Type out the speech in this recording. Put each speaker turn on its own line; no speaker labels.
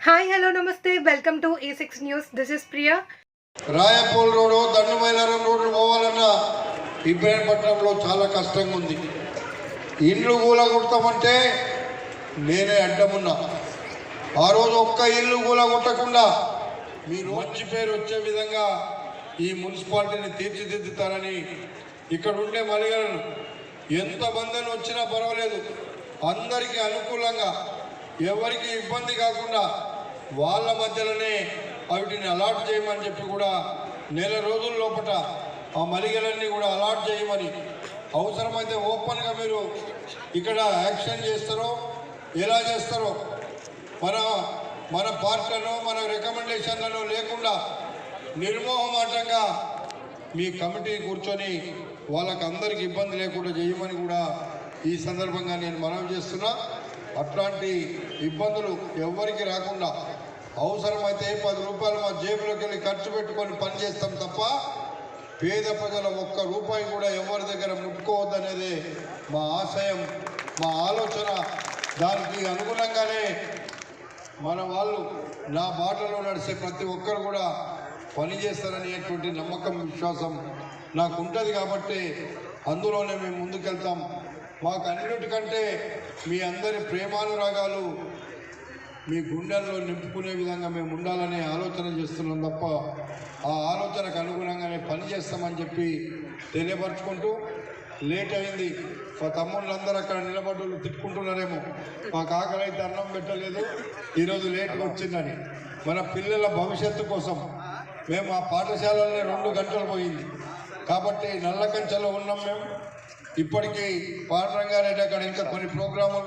Hi hello నమస్తే. Welcome to A six news. This is Priya.
Rayapol road Dandumailaram road పోవాలన్నా ఇబ్రాహీంపట్నంలో చాలా కష్టంగా ఉంది ఇండ్లు కూలగొడతామంటే నేనే అడ్డమున్నా. ఆ రోజు ఒక్క ఇల్లు కూలగొట్టకుండా మీరు మంచి పేరు వచ్చే విధంగా ఈ మున్సిపాలిటీని తీర్చిదిద్దుతారని ఇక్కడ ఉండే మలిగలను ఎంతమందిని వచ్చినా పర్వాలేదు. అందరికీ అనుకూలంగా ఎవరికి ఇబ్బంది కాకుండా వాళ్ళ మధ్యలోనే వాటిని అలాట్ చేయమని చెప్పి కూడా నెల రోజుల లోపల ఆ మలిగలన్నీ కూడా అలాట్ చేయమని అవసరమైతే ఓపెన్గా మీరు ఇక్కడ యాక్షన్ చేస్తారో ఎలా చేస్తారో మన మన పార్ట్లను మన రికమెండేషన్లను లేకుండా నిర్మోహమాటంగా మీ కమిటీ కూర్చొని వాళ్ళకి అందరికి ఇబ్బంది లేకుండా చేయమని కూడా ఈ సందర్భంగా నేను మనవి చేస్తున్నా. అట్లాంటి ఇబ్బందులు ఎవ్వరికి రాకుండా అవసరమైతే పది రూపాయలు మా జేబులోకి వెళ్ళి ఖర్చు పెట్టుకొని పని చేస్తాం తప్ప పేద ప్రజల ఒక్క రూపాయి కూడా ఎవరి దగ్గర ముట్టుకోవద్దనేదే మా ఆశయం మా ఆలోచన. దానికి అనుగుణంగానే మన వాళ్ళు నా బాటలో నడిచే ప్రతి ఒక్కరు కూడా పనిచేస్తారనేటువంటి నమ్మకం విశ్వాసం నాకు ఉంటుంది కాబట్టి అందులోనే మేము ముందుకెళ్తాం. మాకు అన్నిటికంటే మీ అందరి ప్రేమానురాగాలు మీ గుండెల్లో నింపుకునే విధంగా మేము ఉండాలనే ఆలోచన చేస్తున్నాం తప్ప ఆ ఆలోచనకు అనుగుణంగానే పని చేస్తామని చెప్పి తెలియపరచుకుంటూ లేట్ అయింది. మా తమ్ముళ్ళందరూ అక్కడ నిలబడ్డ తిట్టుకుంటున్నారేమో. మా కాకలైతే అన్నం పెట్టలేదు. ఈరోజు లేట్గా వచ్చిందని. మన పిల్లల భవిష్యత్తు కోసం మేము ఆ పాఠశాలలోనే రెండు గంటలు పోయింది. కాబట్టి నల్ల కంచెలో ఉన్నాం మేము. ఇప్పటికీ పాండరంగారెడ్డి అక్కడ ఇంకా కొన్ని ప్రోగ్రాములు